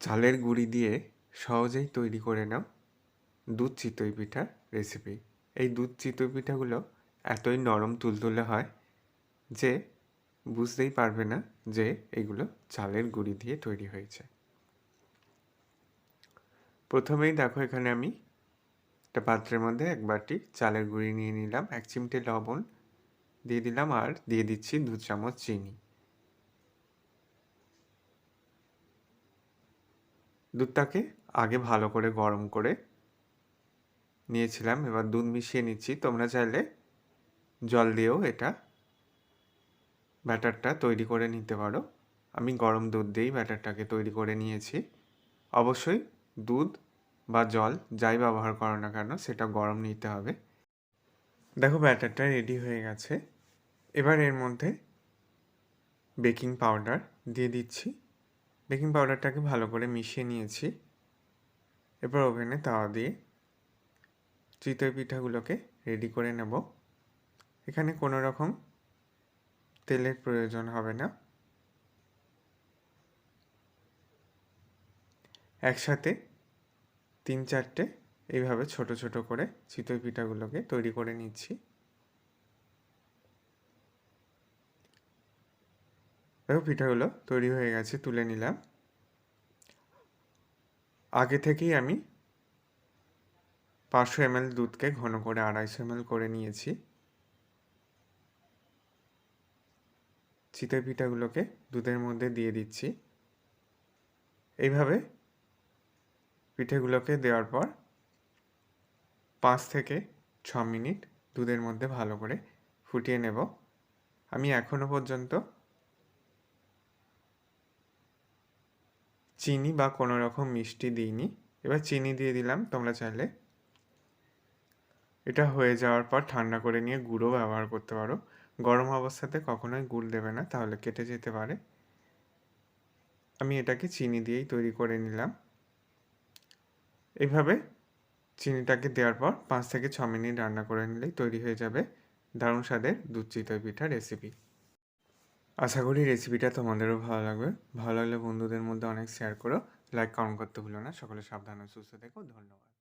চালের গুঁড়ি দিয়ে সহজেই তৈরি করে নাও দুধ চিতই পিঠার রেসিপি এই দুধ চিতই পিঠাগুলো এতই নরম তুলতুলে হয় যে বুঝতেই পারবে না যে এগুলো চালের গুঁড়ি দিয়ে তৈরি হয়েছে। প্রথমেই দেখো এখানে আমি একটা পাত্রের মধ্যে এক বাটি চালের গুঁড়ি নিয়ে নিলাম, এক চিমটে লবণ দিয়ে দিলাম আর দিয়ে দিচ্ছি দু চামচ চিনি। দুধটাকে আগে ভালো করে গরম করে নিয়েছিলাম, এবার দুধ মিশিয়ে নিচ্ছি। তোমরা চাইলে জল দিয়েও এটা ব্যাটারটা তৈরি করে নিতে পারো। আমি গরম দুধ দিয়েই ব্যাটারটাকে তৈরি করে নিয়েছি। অবশ্যই দুধ বা জল যাই ব্যবহার করো না কেন, সেটা গরম নিতে হবে। দেখো ব্যাটারটা রেডি হয়ে গেছে। এবার এর মধ্যে বেকিং পাউডার দিয়ে দিচ্ছি। বেকিং পাউডারটাকে ভালো করে মিশিয়ে নিয়েছি। এরপর ওভেনে তাওয়া দিয়ে চিতই পিঠাগুলোকে রেডি করে নেব। এখানে কোনো রকম তেলের প্রয়োজন হবে না। একসাথে তিন চারটে এইভাবে ছোট ছোট করে চিতই পিঠাগুলোকে তৈরি করে নিচ্ছি। দেখো পিঠাগুলো তৈরি হয়ে গেছে, তুলে নিলাম। আগে থেকেই আমি পাঁচশো এমএল দুধকে ঘন করে আড়াইশো এমএল করে নিয়েছি। চিতই পিঠাগুলোকে দুধের মধ্যে দিয়ে দিচ্ছি। এইভাবে পিঠেগুলোকে দেওয়ার পর পাঁচ থেকে ছ মিনিট দুধের মধ্যে ভালো করে ফুটিয়ে নেব। আমি এখনও পর্যন্ত চিনি বা কোনো রকম মিষ্টি দিইনি। এবার চিনি দিয়ে দিলাম তোমরা চাইলে। এটা হয়ে যাওয়ার পর ঠান্ডা করে নিয়ে গুঁড়ো ব্যবহার করতে পারো। গরম অবস্থাতে কখনোই গুড় দেবে না, তাহলে কেটে যেতে পারে। আমি এটাকে চিনি দিয়েই তৈরি করে নিলাম। এইভাবে চিনিটাকে দেওয়ার পর পাঁচ থেকে ছ মিনিট রান্না করে নিলেই তৈরি হয়ে যাবে দারুণ স্বাদের দুধ চিতই পিঠা রেসিপি আশা করি রেসিপিটা তোমাদেরও ভালো লাগবে। ভালো লাগলে বন্ধুদের মধ্যে অনেক শেয়ার করো। লাইক কমেন্ট করতে ভুলো না। সকলে সাবধানে সুস্থ থেকো। ধন্যবাদ।